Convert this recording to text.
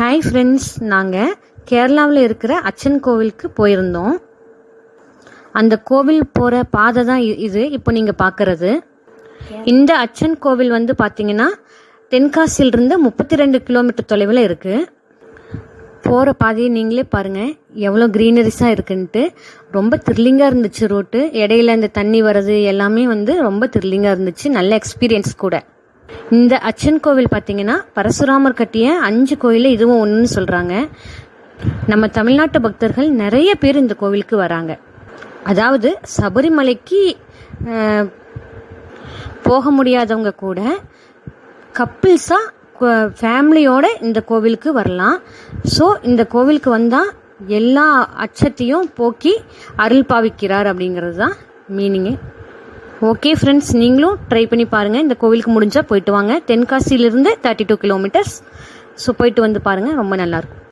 Hi friends நாங்கள் கேரளாவில் இருக்கிற அச்சன் கோவிலுக்கு போயிருந்தோம். அந்த கோவில் போகிற பாதை தான் இது இப்போ நீங்கள் பார்க்குறது இந்த அச்சன் கோவில் வந்து பார்த்தீங்கன்னா தென்காசியிலிருந்து முப்பத்தி ரெண்டு கிலோமீட்டர் தொலைவில் இருக்குது போகிற பாதையை நீங்களே பாருங்கள் எவ்வளோ க்ரீனரிஸாக இருக்குன்ட்டு. ரொம்ப த்ரில்லிங்காக இருந்துச்சு ரோட்டு இடையில இந்த தண்ணி வர்றது எல்லாமே வந்து ரொம்ப த்ரில்லிங்காக இருந்துச்சு. நல்ல எக்ஸ்பீரியன்ஸ் கூட. இந்த அச்சன் கோவில் பார்த்தீங்கன்னா பரசுராமர் கட்டிய அஞ்சு கோயிலில் இதுவும் ஒன்றுன்னு சொல்கிறாங்க நம்ம தமிழ்நாட்டு பக்தர்கள் நிறைய பேர் இந்த கோவிலுக்கு வராங்க. அதாவது சபரிமலைக்கு போக முடியாதவங்க கூட கப்பிள்ஸாக ஃபேமிலியோட இந்த கோவிலுக்கு வரலாம். ஸோ இந்த கோவிலுக்கு வந்தால் எல்லா அச்சத்தையும் போக்கி அருள் பாவிக்கிறார் அப்படிங்கிறது தான் மீனிங்கு ஓகே ஃப்ரெண்ட்ஸ் நீங்களும் ட்ரை பண்ணி பாருங்கள் இந்த கோவிலுக்கு முடிஞ்சால் போயிட்டு வாங்க. தென்காசியிலிருந்து தேர்ட்டி டூ கிலோமீட்டர்ஸ் ஸோ போயிட்டு வந்து பாருங்கள் ரொம்ப நல்லாயிருக்கும்